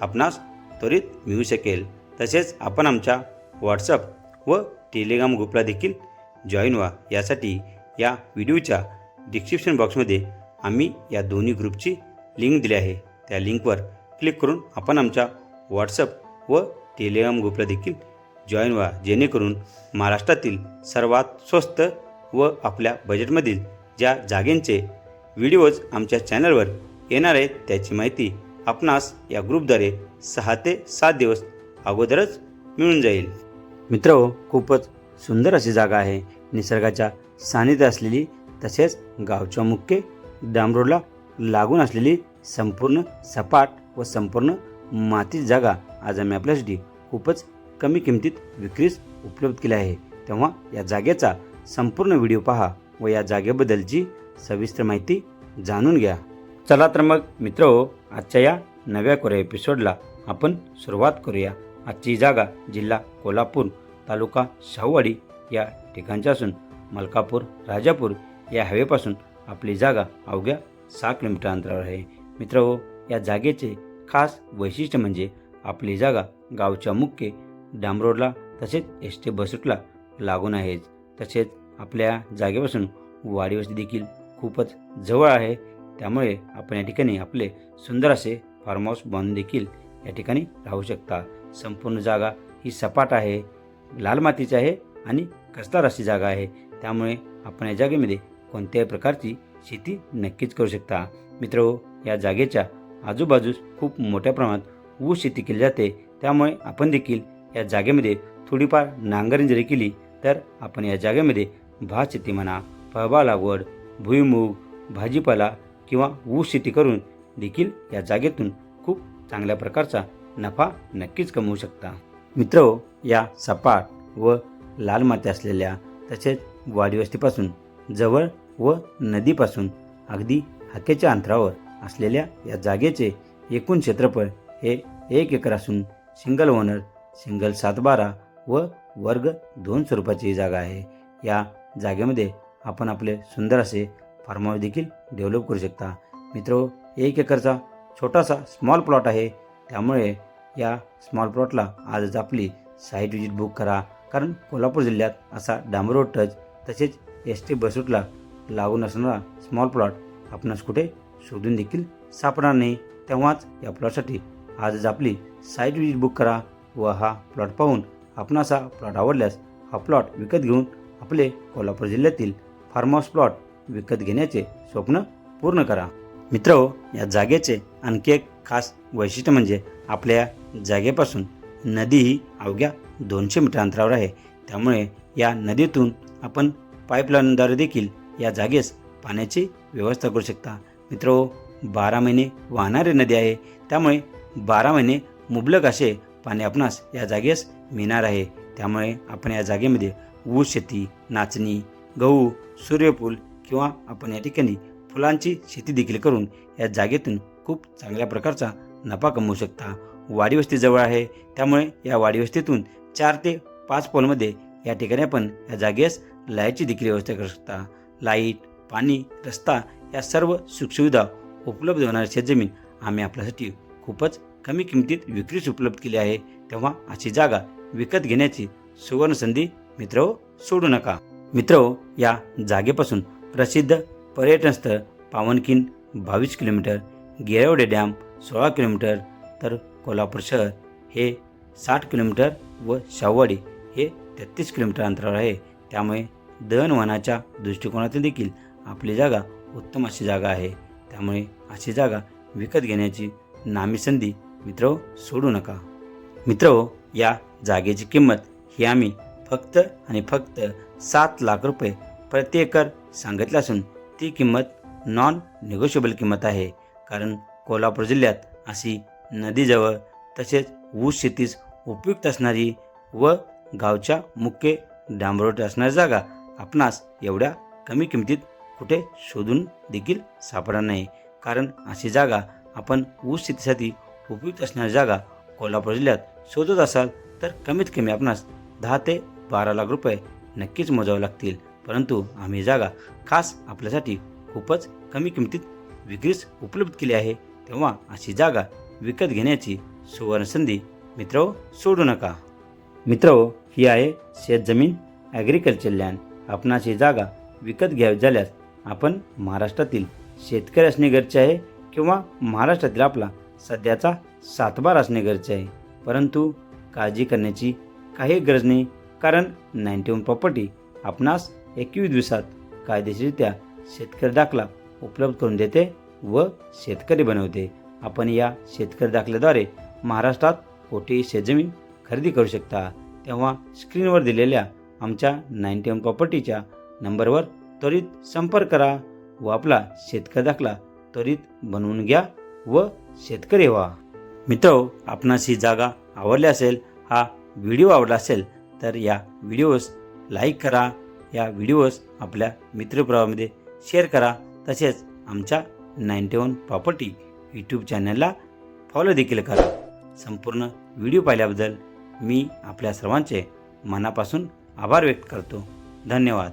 आपणास त्वरित मिळू शकेल. तसेच आपण आमच्या व्हॉट्सअप व टेलिग्राम ग्रुपला देखील जॉईन व्हा. यासाठी या व्हिडिओच्या डिस्क्रिप्शन बॉक्समध्ये आम्ही या दोन्ही ग्रुपची लिंक दिली आहे. त्या लिंकवर क्लिक करून आपण आमच्या व्हॉट्सअप व टेलिग्राम ग्रुपला देखील जॉईन व्हा. जेणेकरून महाराष्ट्रातील सर्वात स्वस्त व आपल्या बजेटमधील ज्या जागेंचे व्हिडिओज आमच्या चॅनलवर येणार आहेत त्याची माहिती आपणास या ग्रुपद्वारे सहा ते सात दिवस अगोदरच मिळून जाईल. मित्र हो, खूपच सुंदर अशी जागा आहे. निसर्गाच्या सानिध्य असलेली तसेच गावच्या मुख्य डांबरोडला लागून असलेली संपूर्ण सपाट व संपूर्ण मातीची जागा आज आम्ही आपल्यासाठी खूपच कमी किमतीत विक्रीस उपलब्ध केली आहे. तेव्हा या जागेचा संपूर्ण व्हिडिओ पहा व या जागेबद्दलची सविस्तर माहिती जाणून घ्या. चला तर मग मित्र आजच्या या नव्या कोऱ्या एपिसोडला आपण सुरुवात करूया. आजची जागा जिल्हा कोल्हापूर तालुका शाहूवाडी या ठिकाणच्या असून मलकापूर राजापूर या हवेपासून आपली जागा अवघ्या सहा किलोमीटर अंतरावर आहे. मित्र या जागेचे खास वैशिष्ट्य म्हणजे आपली जागा गावच्या मुख्य डांबरोडला तसेच एस टी बसरूटला लागून आहेच तसेच आपल्या जागेपासून वाडीवस्ती देखील खूपच जवळ आहे. त्यामुळे आपण या ठिकाणी आपले सुंदर असे फार्म हाऊस बांधून देखील या ठिकाणी राहू शकता. संपूर्ण जागा ही सपाट आहे लाल मातीची आहे आणि कसदार अशी जागा आहे. त्यामुळे आपण या जागेमध्ये कोणत्याही प्रकारची शेती नक्कीच करू शकता. मित्र हो, या जागेच्या आजूबाजूस खूप मोठ्या प्रमाणात ऊस शेती केली जाते. त्यामुळे आपण देखील या जागेमध्ये थोडीफार नांगरणी जरी केली तर आपण या जागेमध्ये भात शेती म्हणा फळबाग लागवड भुईमूग भाजीपाला किंवा ऊस शेती करून देखील या जागेतून खूप चांगल्या प्रकारचा नफा नक्कीच कमवू शकता. मित्र हो, या सपाट व लाल माती असलेल्या तसेच वाडीवस्तीपासून जवळ व नदीपासून अगदी हाकेच्या अंतरावर असलेल्या या जागेचे एकूण क्षेत्रफळ हे एक एकर असून सिंगल ओनर सिंगल सातबारा व वर्ग दोन स्वरूपाची ही जागा आहे. या जागेमध्ये आपण आपले सुंदर असे फार्महाऊस देखील डेव्हलप करू शकता. मित्र एक एकरचा छोटासा स्मॉल प्लॉट आहे. त्यामुळे या स्मॉल प्लॉटला आजच आपली साईट विजिट बुक करा. कारण कोल्हापूर जिल्ह्यात असा डांबरोड टच तसेच एस टी बसूटला लागून असणारा स्मॉल प्लॉट आपणास कुठे शोधून देखील सापडणार नाही. तेव्हाच या प्लॉटसाठी आजच आपली साईट विजिट बुक करा व हा प्लॉट पाहून आपणास हा प्लॉट आवडल्यास हा प्लॉट विकत घेऊन आपले कोल्हापूर जिल्ह्यातील फार्म हाऊस प्लॉट विकत घेण्याचे स्वप्न पूर्ण करा. मित्र हो, या जागेचे आणखी एक खास वैशिष्ट्य म्हणजे आपल्या जागेपासून नदी ही अवघ्या दोनशे मीटर अंतरावर आहे. त्यामुळे या नदीतून आपण पाईपलाईनद्वारे देखील या जागेस पाण्याची व्यवस्था करू शकता. मित्र हो, बारा महिने वाहणारी नदी आहे. त्यामुळे बारा महिने मुबलक असे पाणी आपणास या जागेस मिळणार आहे. त्यामुळे आपण या जागेमध्ये ऊस शेती नाचणी गहू सूर्यफूल किंवा आपण या ठिकाणी फुलांची शेती देखील करून या जागेतून खूप चांगल्या प्रकारचा नफा कमवू शकता. वाडीवस्ती जवळ आहे. त्यामुळे या वाडीवस्तीतून चार ते पाच पोलमध्ये या ठिकाणी आपण या जागेस लाईटची देखील व्यवस्था करू शकता. लाइट पाणी रस्ता या सर्व सुखसुविधा उपलब्ध होणारी शेतजमीन आम्ही आपल्यासाठी खूपच कमी किमतीत विक्रीस उपलब्ध केली आहे. तेव्हा अशी जागा विकत घेण्याची सुवर्ण संधी मित्र हो, सोडू नका. मित्र हो, या जागेपासून प्रसिद्ध पर्यटनस्थळ पावनखिंड बावीस किलोमीटर गेरवडे डॅम सोळा किलोमीटर तर कोल्हापूर शहर हे साठ किलोमीटर व शाहवाडी हे तेहतीस किलोमीटर अंतरावर आहे. त्यामुळे दळणवहनाच्या दृष्टिकोनातून देखील आपली जागा उत्तम अशी जागा आहे. त्यामुळे अशी जागा विकत घेण्याची नामी संधी मित्र सोडू नका. मित्र या जागेची किंमत ही आम्ही फक्त आणि फक्त सात लाख रुपये प्रति एकर सांगितलं असून ती किंमत नॉन निगोशिएबल किंमत आहे. कारण कोल्हापूर जिल्ह्यात अशी नदीजवळ तसेच ऊस शेतीस उपयुक्त असणारी व गावच्या मुख्य डांबरोट असणारी जागा आपणास एवढ्या कमी किमतीत कुठे शोधून देखील सापडणार नाही. कारण अशी जागा आपण ऊस शेतीसाठी उपयुक्त असणारी जागा कोल्हापूर जिल्ह्यात शोधत असाल तर कमीत कमी आपणास दहा ते बारा लाख रुपये नक्कीच मोजावे लागतील. परंतु आम्ही जागा खास आपल्यासाठी खूपच कमी किमतीत विक्रीस उपलब्ध केली आहे. तेव्हा अशी जागा विकत घेण्याची सुवर्ण संधी मित्र सोडू नका. मित्र ही आहे शेतजमीन ॲग्रिकल्चर लँड आपणास ही जागा विकत घ्यावी झाल्यास आपण महाराष्ट्रातील शेतकरी असणे गरजे आहे किंवा महाराष्ट्रातील आपला सध्याचा सातबार असणे गरजे आहे. परंतु काळजी करण्याची काही गरज नाही कारण नाईन्टी वन प्रॉपर्टी आपणास एकवीस दिवसात कायदेशीररित्या शेतकरी दाखला उपलब्ध करून देते व शेतकरी बनवते. आपण या शेतकरी दाखल्याद्वारे महाराष्ट्रात कोठेही शेतजमीन खरेदी करू शकता? तेव्हा स्क्रीनवर दिलेल्या आमच्या नाईन्टी वन प्रॉपर्टीच्या नंबरवर त्वरित संपर्क करा व आपला शेतकरी दाखला त्वरित बनवून घ्या व शेतकरी व्हा. मित्र आपणास ही जागा आवडली असेल हा व्हिडिओ आवडला असेल तर या व्हिडिओस लाईक करा या व्हिडिओज आपल्या मित्रप्रवामध्ये शेअर करा. तसेच आमच्या नाईन्टी वन प्रॉपर्टी यूट्यूब चॅनलला फॉलो देखील करा. संपूर्ण व्हिडिओ पाहिल्याबद्दल मी आपल्या सर्वांचे मनापासून आभार व्यक्त करतो. धन्यवाद.